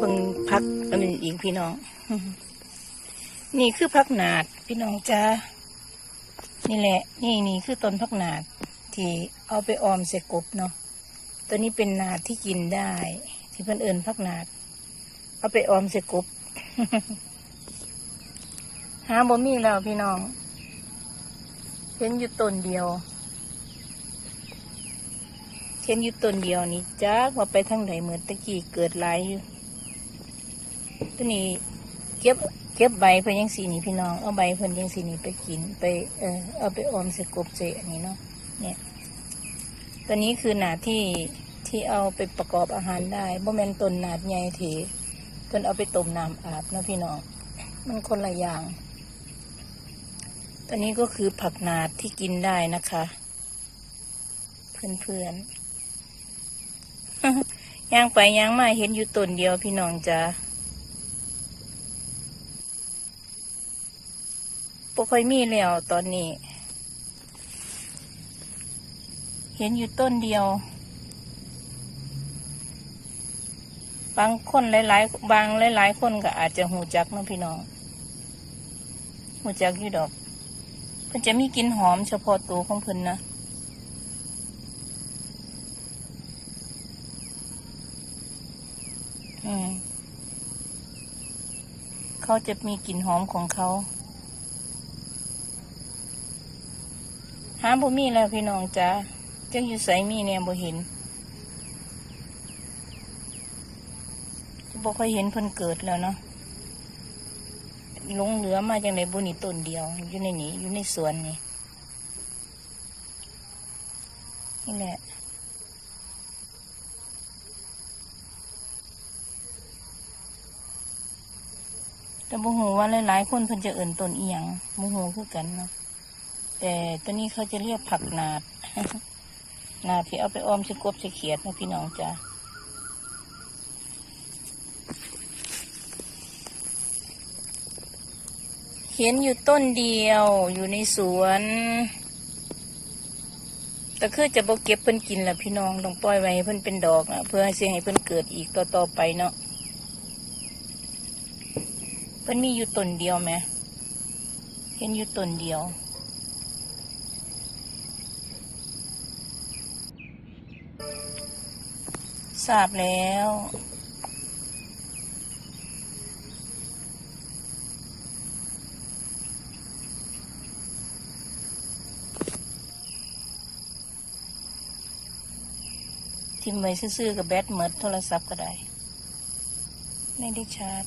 เบิ่งพักอันนี้อีกพี่น้อง นี่คือพักหนาด พี่น้องจ้านี่แหละ นี่นี่คือต้นพักหนาด ที่เอาไปออมใส่กบเนาะตัวนี้เป็นหนาดที่กินได้ ที่เพิ่นเอิญพักหนาด เอาไปออมใส่กบหาบ่มีแล้วพี่น้องเห็นอยู่ต้นเดียวเห็นอยู่ต้นเดียวนี่จ้าว่าไปทางไหนเหมือนตะกี้เกิดหลายอยู่ ตัวนี้เก็บเก็บใบเพิ่นยังสีนี่พี่น้อง เอาใบเพิ่นยังสีนี่ไปกินไปเออเอาไปอมใส่กบใส่อันนี้เนาะเนี่ยตัวนี้คือหนาที่ที่เอาไปประกอบอาหารได้บ่แมนต้นหนาดใหญ่เถเพิ่นเอาไปต้มน้ำอาบเนาะพี่น้อง มันคนละอย่างตัวนี้ก็คือผักหนาดที่กินได้นะคะ เพื่อนๆย่างไปย่างมาเห็นอยู่ต้นเดียวพี่น้องจ้า ปค่อยมีแล้วตอนนี้ เห็นอยู่ต้นเดียว บางคนหลายๆ บางหลายๆ คนก็อาจจะหูจักนะพี่น้องหูจักอยู่ดอก เพิ่นจะมีกลิ่นหอมเฉพาะตัวของเพิ่นนะเขาจะมีกลิ่นหอมของเขา หาบ่มีแล้วพี่น้องจ้าจังอยู่ใสมีเนี่ยบ่เห็นบ่ค่อยเห็นเพิ่นเกิดแล้วเนาะหลงเหลือมาจังไดบุนี่ต้นเดียว อยู่ในนี้อยู่ในสวนนี่นี่แหละแต่บ่ฮู้ว่าหลายๆคนเพิ่นจะเอิ่นต้นอียงบ่ฮู้คือกันเนาะ แต่ตัวนี้เขาจะเรียกผักนาด นาดที่เอาไปออมใส่กบใส่เขียดนะพี่น้องจ้าเห็นอยู่ต้นเดียวอยู่ในสวน แต่คือจะบ่เก็บเพิ่นกินล่ะพี่น้องต้องปล่อยไว้ให้เพิ่นเป็นดอกนะเพื่อเสิให้เพิ่นเกิดอีกต่อๆไปเนาะเพิ่นมีอยู่ต้นเดียวไหมเห็นอยู่ต้นเดียว ทราบแล้ว ทิมไว้ซื่อๆกับแบตเมดโทรศัพท์ก็ได้ ไม่ได้ชาร์จ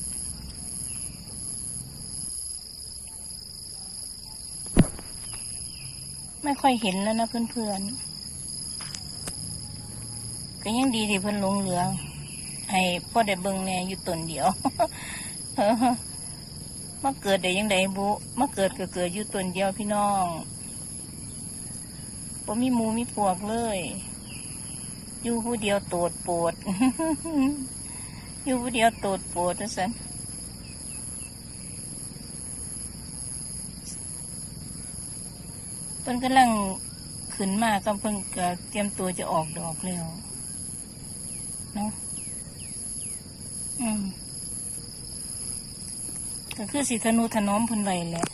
ไม่ค่อยเห็นแล้วนะเพื่อนๆ ก็ยังดีที่เพิ่นลงเหลือง ให้พ่อได้เบิ่งแน่อยู่ตนเดียวมาเกิดได้ยังไงบุมาเกิดก็เกิดอยู่ตนเดียวพี่น้องบ่มีมูมีพวกเลย อยู่ผู้เดียวโตดปวด อยู่ผู้เดียวโตดปวดนะสันเพิ่นกำลังขึ้นมาก็เพิ่นก็เตรียมตัวจะออกดอกแล้ว นาะอืมก็คือสิธนุถนอมพิ่นไว้แหละ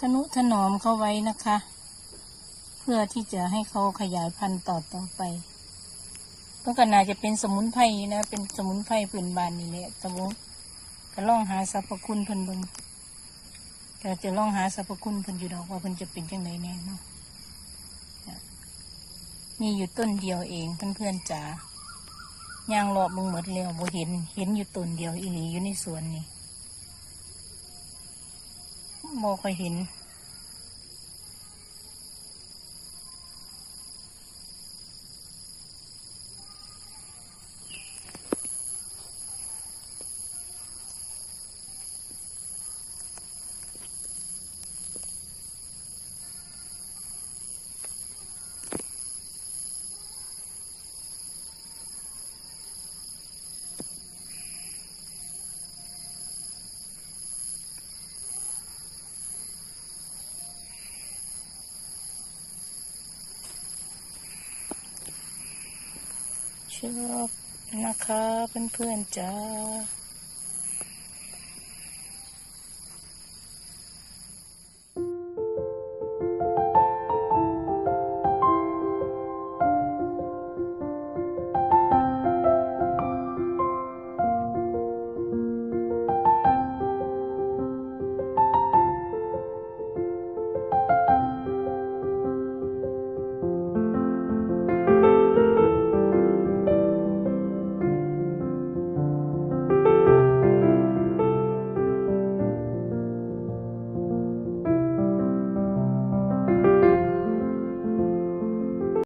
ธนุถนอมเขาไว้นะคะ เพื่อที่จะให้เขาขยายพันธุ์ต่อต่อไป ก็ก็น่าจะเป็นสมุนไพรนะ เป็นสมุนไพรพื้นบ้านนี่แหละสมุนก็ลองหาสรรพคุณเพิ่นเบิ่งก็จะลองหาสรรพคุณเพิ่นอยู่ดอกว่าเพิ่นจะเป็นจังไดแน่เนาะจ้ะมีอยู่ต้นเดียวเองเพื่อนๆจ๋า ย่างรอบึงหมดแล้วบ่เห็น เห็นอยู่ต้นเดียวอีหลีอยู่ในสวนนี่บ่ค่อยเห็น ชอบนะคะเพื่อนๆจ้า